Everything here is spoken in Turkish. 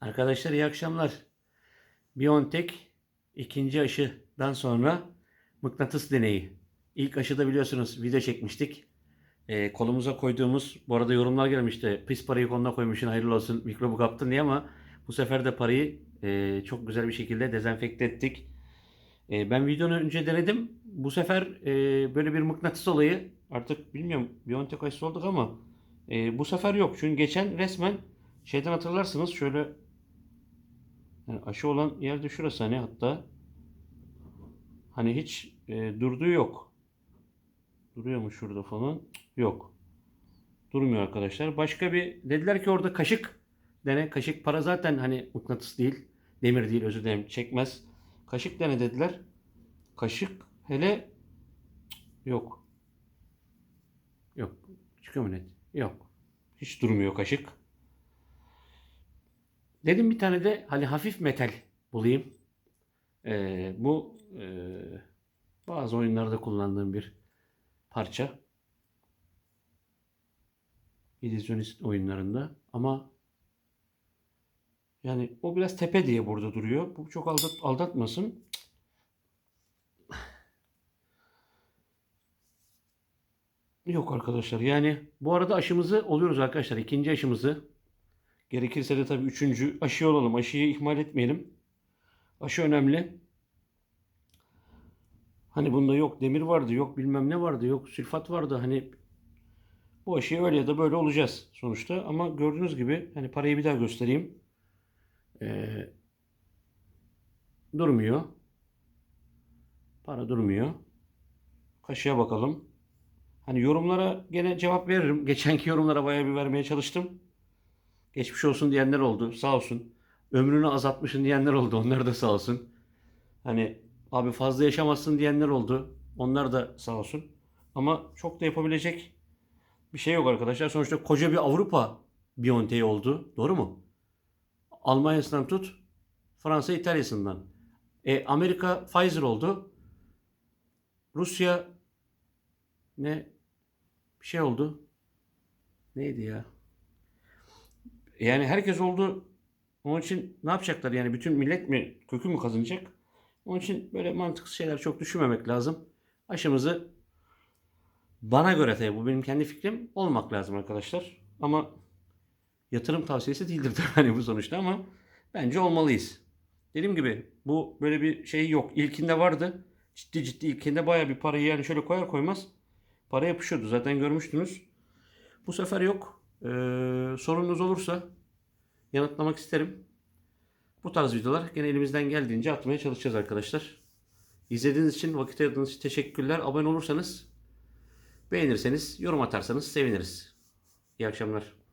Arkadaşlar iyi akşamlar. BioNTech ikinci aşıdan sonra mıknatıs deneyi. İlk aşıda biliyorsunuz video çekmiştik. Ee, kolumuza koyduğumuz, bu arada yorumlar gelmişti. Pis parayı koluna koymuşsun hayırlı olsun mikrobu kaptın diye ama bu sefer de parayı e, çok güzel bir şekilde dezenfekte ettik. E, ben videonu önce denedim. Bu sefer e, böyle bir mıknatıs olayı artık bilmiyorum BioNTech aşısı olduk ama e, bu sefer yok. Çünkü geçen resmen şeyden hatırlarsınız şöyle yani aşı olan yerde şurası hani hatta hani hiç e, durduğu yok. Duruyor mu şurada falan? Yok. Durmuyor arkadaşlar. Başka bir dediler ki orada kaşık dene. Kaşık para zaten hani mıknatıs değil. Demir değil özür dilerim çekmez. Kaşık dene dediler. Kaşık hele yok. Yok. Çıkıyor mu net? Yok. Hiç durmuyor kaşık. Dedim bir tane de hani hafif metal bulayım. Ee, bu e, bazı oyunlarda kullandığım bir parça. İllüzyonist oyunlarında ama yani o biraz tepe diye burada duruyor. Bu çok aldat, aldatmasın. Yok arkadaşlar yani bu arada aşımızı oluyoruz arkadaşlar. İkinci aşımızı gerekirse de tabii üçüncü aşı olalım. Aşıyı ihmal etmeyelim. Aşı önemli. Hani bunda yok demir vardı, yok bilmem ne vardı, yok sülfat vardı. Hani bu aşıyı öyle ya da böyle olacağız sonuçta. Ama gördüğünüz gibi hani parayı bir daha göstereyim. Ee, durmuyor. Para durmuyor. Kaşığa bakalım. Hani yorumlara gene cevap veririm. Geçenki yorumlara bayağı bir vermeye çalıştım. Geçmiş olsun diyenler oldu. Sağ olsun. Ömrünü azaltmışsın diyenler oldu. Onlar da sağ olsun. Hani abi fazla yaşamazsın diyenler oldu. Onlar da sağ olsun. Ama çok da yapabilecek bir şey yok arkadaşlar. Sonuçta koca bir Avrupa Biontech oldu. Doğru mu? Almanya'sından tut. Fransa İtalya'sından. E, Amerika Pfizer oldu. Rusya ne bir şey oldu. Neydi ya? Yani herkes oldu. Onun için ne yapacaklar? Yani bütün millet mi kökü mü kazanacak? Onun için böyle mantıksız şeyler çok düşünmemek lazım. Aşımızı bana göre tabii bu benim kendi fikrim olmak lazım arkadaşlar. Ama yatırım tavsiyesi değildir tabii hani bu sonuçta ama bence olmalıyız. Dediğim gibi bu böyle bir şey yok. İlkinde vardı. Ciddi ciddi ilkinde baya bir parayı yani şöyle koyar koymaz para yapışıyordu. Zaten görmüştünüz. Bu sefer yok. Ee, sorunuz olursa yanıtlamak isterim. Bu tarz videolar gene elimizden geldiğince atmaya çalışacağız arkadaşlar. İzlediğiniz için, vakit ayırdığınız için teşekkürler. Abone olursanız, beğenirseniz, yorum atarsanız seviniriz. İyi akşamlar.